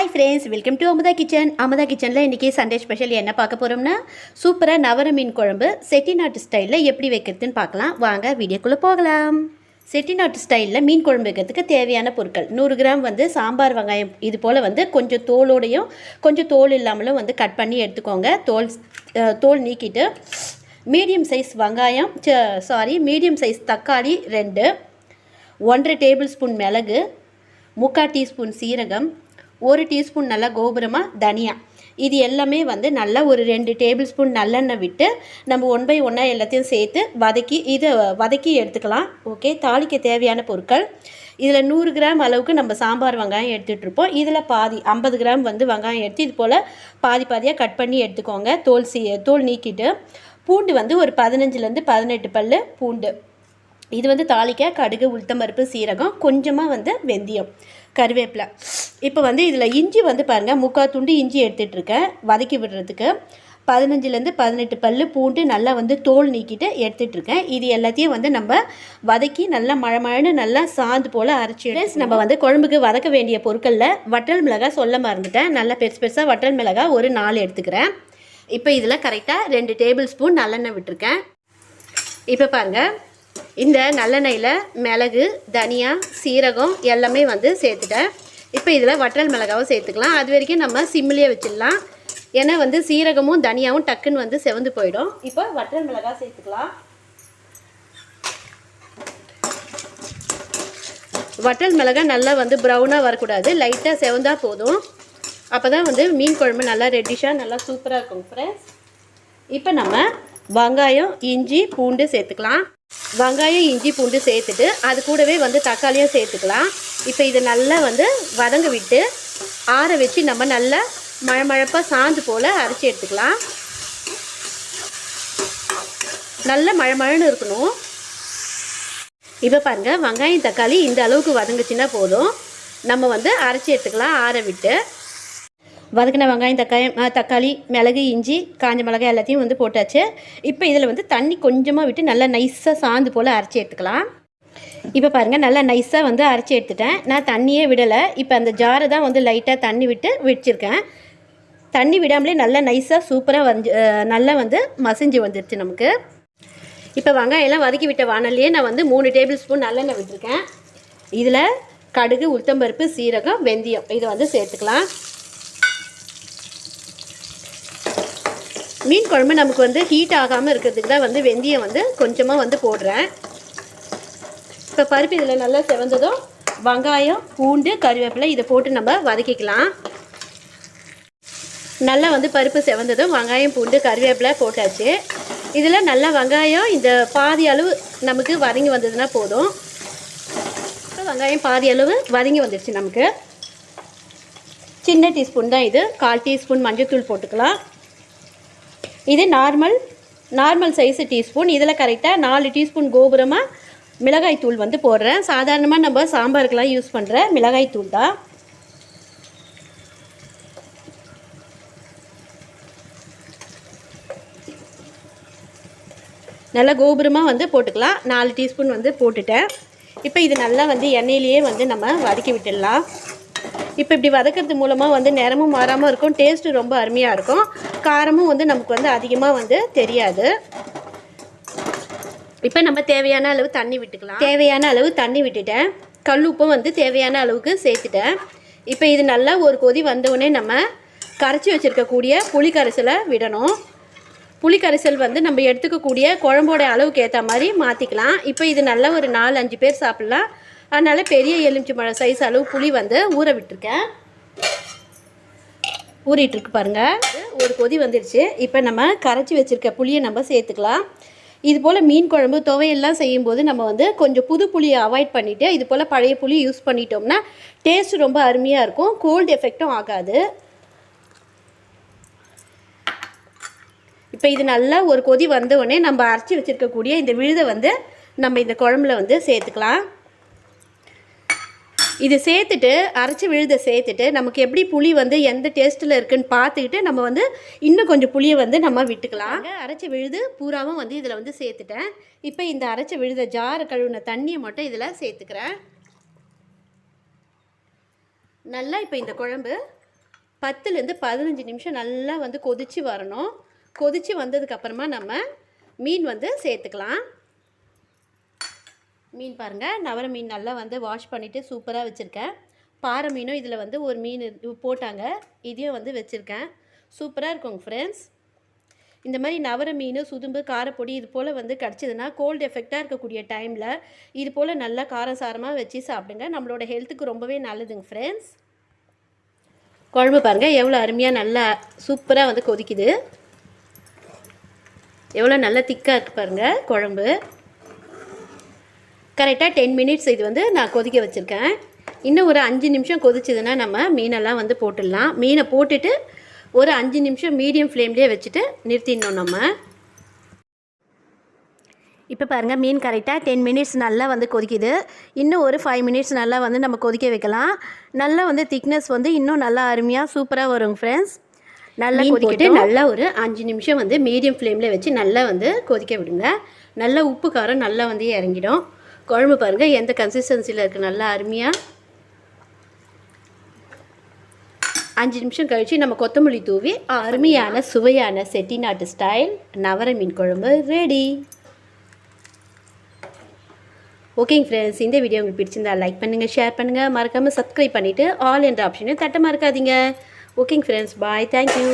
Hi friends welcome to Amudha kitchen Amudha கிச்சனில் இன்றைக்கி Sunday special என்ன பார்க்க போகிறோம்னா சூப்பராக நவர மீன் குழம்பு செட்டிநாட்டு ஸ்டைலில் எப்படி வைக்கிறதுன்னு பார்க்கலாம். வாங்க வீடியோக்குள்ளே போகலாம். செட்டிநாட்டு ஸ்டைலில் மீன் குழம்பு வைக்கிறதுக்கு தேவையான பொருட்கள். நூறு கிராம் வந்து சாம்பார் வெங்காயம் இது போல் வந்து கொஞ்சம் தோலோடையும் கொஞ்சம் தோல் இல்லாமலும் வந்து கட் பண்ணி எடுத்துக்கோங்க. தோல் தோல் நீக்கிட்டு மீடியம் சைஸ் வெங்காயம் சாரி மீடியம் சைஸ் தக்காளி ரெண்டு ஒன்றரை டேபிள் ஸ்பூன் மிளகு முக்கால் டீஸ்பூன் சீரகம் ஒரு டீஸ்பூன் நல்லா கோபுரமாக தனியா. இது எல்லாமே வந்து நல்லா ஒரு ரெண்டு டேபிள் ஸ்பூன் நல்லெண்ணெய் விட்டு நம்ம ஒன் பை ஒன்னாக எல்லாத்தையும் சேர்த்து வதக்கி இதை வதக்கி எடுத்துக்கலாம். ஓகே? தாளிக்க தேவையான பொருட்கள். இதில் நூறு கிராம் அளவுக்கு நம்ம சாம்பார் வெங்காயம் எடுத்துகிட்ருப்போம் இதில் பாதி ஐம்பது கிராம் வந்து வெங்காயம் எடுத்து இது போல் பாதி பாதியாக கட் பண்ணி எடுத்துக்கோங்க. தோல் சீ தோல் நீக்கிட்டு. பூண்டு வந்து ஒரு பதினஞ்சுலேருந்து பதினெட்டு பல் பூண்டு. இது வந்து தாளிக்க கடுகு உளுத்தம்பருப்பு சீரகம் கொஞ்சமாக வந்து வெந்தயம் கருவேப்பிலை. இப்போ வந்து இதில் இஞ்சி வந்து பாருங்கள் முக்கால் துண்டு இஞ்சி எடுத்துகிட்ருக்கேன் வதக்கி விடுறதுக்கு பதினஞ்சுலேருந்து பதினெட்டு பல்லு பூண்டு நல்லா வந்து தோல் நீக்கிட்டு எடுத்துகிட்ருக்கேன் இது எல்லாத்தையும் வந்து நம்ம வதக்கி நல்லா மழை மழைன்னு நல்லா சாந்து போல் அரைச்சி Friends, நம்ம வந்து குழம்புக்கு வதக்க வேண்டிய பொருட்களில் வட்டல் மிளகாய் சொல்ல மறந்துட்டேன். நல்லா பெருசு பெருசாக வட்டல் மிளகாய் ஒரு நாலு எடுத்துக்கிறேன். இப்போ இதில் கரெக்டாக ரெண்டு டேபிள் ஸ்பூன் நல்லெண்ணெய் விட்டுருக்கேன். இப்போ பாருங்கள் இந்த நல்லெண்ணெயில் மிளகு தனியா சீரகம் எல்லாமே வந்து சேர்த்துட்டேன். இப்போ இதில் வற்றல் மிளகாவும் சேர்த்துக்கலாம். அது வரைக்கும் நம்ம சிம்மிலே வச்சிடலாம். ஏன்னா வந்து சீரகமும் தனியாவும் டக்குன்னு வந்து செவந்து போயிடும். இப்போ வற்றல் மிளகா சேர்த்துக்கலாம். வற்றல் மிளகா நல்லா வந்து ப்ரௌனாக வரக்கூடாது. லைட்டாக செவந்தா போதும். அப்போ தான் வந்து மீன் குழம்பு நல்லா ரெட்டிஷாக நல்லா சூப்பராக இருக்கும் ஃப்ரெண்ட்ஸ் இப்போ நம்ம வெங்காயம் இஞ்சி பூண்டு சேர்த்துக்கலாம். வெங்காயம் இஞ்சி பூண்டு சேர்த்துட்டு அது கூடவே வந்து தக்காளியும் சேர்த்துக்கலாம். இப்போ இதை நல்லா வந்து வதங்க விட்டு ஆற வச்சு நம்ம நல்லா மழை மழப்பாக சாந்து போல் அரைச்சி எடுத்துக்கலாம். நல்ல மழை மழைன்னு இருக்கணும். இப்போ பாருங்கள் வெங்காயம் தக்காளி இந்த அளவுக்கு வதங்குச்சுன்னா போதும். நம்ம வந்து அரைச்சி எடுத்துக்கலாம் ஆற விட்டு. வதக்கின வெங்காயம் தக்காயம் தக்காளி மிளகு இஞ்சி காஞ்ச மிளகாய் எல்லாத்தையும் வந்து போட்டாச்சு. இப்போ இதில் வந்து தண்ணி கொஞ்சமாக விட்டு நல்லா நைஸாக சாந்து போல் அரைச்சி எடுத்துக்கலாம். இப்போ பாருங்கள் நல்லா நைஸாக வந்து அரைச்சி எடுத்துட்டேன். நான் தண்ணியே விடலை. இப்போ அந்த ஜாரை தான் வந்து லைட்டாக தண்ணி விட்டு வச்சுருக்கேன் தண்ணி விடாமலே நல்லா நைஸாக சூப்பராக வந்து நல்லா வந்து மசிஞ்சு வந்துடுச்சு நமக்கு. இப்போ வெங்காயம்லாம் வதக்கி விட்ட வானல்லையே நான் வந்து மூணு டேபிள் ஸ்பூன் நல்லெண்ணெய் விட்டுருக்கேன். இதில் கடுகு உளுத்தம்பருப்பு சீரகம் வெந்தயம் இதை வந்து சேர்த்துக்கலாம். மீன் குழம்பு நமக்கு வந்து ஹீட் ஆகாமல் இருக்கிறதுக்கு தான் வந்து வெந்தயம் வந்து கொஞ்சமாக வந்து போடுறேன். இப்போ பருப்பு இதில் நல்லா செவந்ததும் வெங்காயம் பூண்டு கருவேப்பிலை இதை போட்டு நம்ம வதக்கிக்கலாம். நல்லா வந்து பருப்பு செவந்ததும் வெங்காயம் பூண்டு கருவேப்பிலை போட்டாச்சு. இதில் நல்லா வெங்காயம் இந்த பாதி அளவு நமக்கு வதங்கி வந்ததுன்னா போதும். இப்போ வெங்காயம் பாதி அளவு வதங்கி வந்துடுச்சு நமக்கு. சின்ன டீஸ்பூன் தான் இது. கால் டீஸ்பூன் மஞ்சள்தூள் போட்டுக்கலாம். இது நார்மல் நார்மல் சைஸு டீஸ்பூன் இதில் கரெக்டாக நாலு டீஸ்பூன் கோபுரமாக மிளகாய் தூள் வந்து போடுறேன். சாதாரணமாக நம்ம சாம்பாருக்கெலாம் யூஸ் பண்ணுற மிளகாய் தூள் தான். நல்லா கோபுரமாக வந்து போட்டுக்கலாம். நாலு டீஸ்பூன் வந்து போட்டுட்டேன். இப்போ இது நல்லா வந்து எண்ணெயிலேயே வந்து நம்ம வதக்கி விட்டுடலாம். இப்போ இப்படி வதக்கிறது மூலமாக வந்து நிறமும் மாறாமல் இருக்கும். டேஸ்ட்டு ரொம்ப அருமையாக இருக்கும். காரமும் வந்து நமக்கு வந்து அதிகமாக வந்து தெரியாது. இப்போ நம்ம தேவையான அளவு தண்ணி விட்டுக்கலாம். தேவையான அளவு தண்ணி விட்டுட்டேன். கல் உப்பும் வந்து தேவையான அளவுக்கு சேர்த்துட்டேன். இப்போ இது நல்லா ஒரு கொதி வந்தவுடனே நம்ம கரைச்சி வச்சுருக்கக்கூடிய புளி கரைசலை விடணும். புளி கரைசல் வந்து நம்ம எடுத்துக்கக்கூடிய குழம்போட அளவுக்கு ஏற்ற மாதிரி மாற்றிக்கலாம் இப்போ இது நல்லா ஒரு நாலு அஞ்சு பேர் சாப்பிட்லாம். அதனால் பெரிய எலுமிச்சி மழை சைஸ் அளவு புளி வந்து ஊற விட்டுருக்கேன். ஊறிட்டுருக்கு பாருங்கள் ஒரு கொதி வந்துடுச்சு இப்போ நம்ம கரைச்சி வச்சுருக்க புளியை நம்ம சேர்த்துக்கலாம். இது போல் மீன் குழம்பு துவையெல்லாம் செய்யும்போது நம்ம வந்து கொஞ்சம் புது புளியை அவாய்ட் பண்ணிவிட்டு இது போல் பழைய புளி யூஸ் பண்ணிட்டோம்னா டேஸ்ட் ரொம்ப அருமையாக இருக்கும். கோல்டு எஃபெக்டும் ஆகாது. இப்போ இது நல்லா ஒரு கொதி வந்தவுடனே நம்ம அரைச்சி வச்சுருக்கக்கூடிய இந்த விழுதை வந்து நம்ம இந்த குழம்புல வந்து சேர்த்துக்கலாம். இது சேர்த்துட்டு அரைச்சி விழுதை சேர்த்துட்டு நமக்கு எப்படி புளி வந்து எந்த டேஸ்ட்டில் இருக்குன்னு பார்த்துக்கிட்டு நம்ம வந்து இன்னும் கொஞ்சம் புளியை வந்து நம்ம விட்டுக்கலாம். அரைச்சி விழுது பூராவும் வந்து இதில் வந்து சேர்த்துட்டேன். இப்போ இந்த அரைச்சி விழுத ஜார் கழுவின தண்ணியை மட்டும் இதில் சேர்த்துக்கிறேன். நல்லா இப்போ இந்த குழம்பு பத்துலேருந்து பதினஞ்சு நிமிஷம் நல்லா வந்து கொதித்து வரணும். கொதித்து வந்ததுக்கப்புறமா நம்ம மீன் வந்து சேர்த்துக்கலாம். மீன் பாருங்கள் நவர மீன் நல்லா வந்து வாஷ் பண்ணிவிட்டு சூப்பராக வச்சுருக்கேன். பாறை மீனும் இதில் வந்து ஒரு மீன் போட்டாங்க. இதையும் வந்து வச்சுருக்கேன். சூப்பராக இருக்குங்க ஃப்ரெண்ட்ஸ் இந்த மாதிரி நவர மீன் சுதும்பு காரப்பொடி இது போல் வந்து கிடச்சிதுன்னா கோல்டு எஃபெக்டாக இருக்கக்கூடிய டைமில் இது போல் நல்லா காரம் சாரமாக வச்சு சாப்பிடுங்க. நம்மளோட ஹெல்த்துக்கு ரொம்பவே நல்லதுங்க ஃப்ரெண்ட்ஸ் குழம்பு பாருங்கள் எவ்வளோ அருமையாக நல்லா சூப்பராக வந்து கொதிக்குது. எவ்வளோ நல்லா திக்காக இருக்குது பாருங்கள் குழம்பு. கரெக்டாக டென் மினிட்ஸ் இது வந்து நான் கொதிக்க வச்சுருக்கேன். இன்னும் ஒரு அஞ்சு நிமிஷம் கொதிச்சதுன்னா நம்ம மீனெல்லாம் வந்து போட்டுடலாம். மீனை போட்டுட்டு ஒரு அஞ்சு நிமிஷம் மீடியம் ஃப்ளேம்லேயே வச்சுட்டு நிறுத்திடணும் நம்ம. இப்போ பாருங்கள் மீன் கரெக்டாக டென் மினிட்ஸ் நல்லா வந்து கொதிக்குது. இன்னும் ஒரு ஃபைவ் மினிட்ஸ் நல்லா வந்து நம்ம கொதிக்க வைக்கலாம். நல்லா வந்து திக்னஸ் வந்து இன்னும் நல்லா அருமையாக சூப்பராக வரும் ஃப்ரெண்ட்ஸ் நல்லா கொதிக்கிட்டு நல்லா ஒரு அஞ்சு நிமிஷம் வந்து மீடியம் ஃப்ளேமில் வச்சு நல்லா வந்து கொதிக்க விடுங்க. நல்லா உப்பு காரம் நல்லா வந்து இறங்கிடும். குழம்பு பாருங்கள் எந்த கன்சிஸ்டன்சியில் இருக்குது நல்லா அருமையாக அஞ்சு நிமிஷம் கழித்து நம்ம கொத்தமல்லி தூவி அருமையான சுவையான செட்டிநாட்டு ஸ்டைல் நவர மீன் குழம்பு ரெடி ஓகேங்க ஃப்ரெண்ட்ஸ் இந்த வீடியோ உங்களுக்கு பிடிச்சிருந்தா லைக் பண்ணுங்கள் ஷேர் பண்ணுங்கள் மறக்காமல் சப்ஸ்கிரைப் பண்ணிவிட்டு ஆல் என்ற ஆப்ஷனையும் தட்ட மறக்காதீங்க. ஓகேங்க ஃப்ரெண்ட்ஸ் பாய் தேங்க்யூ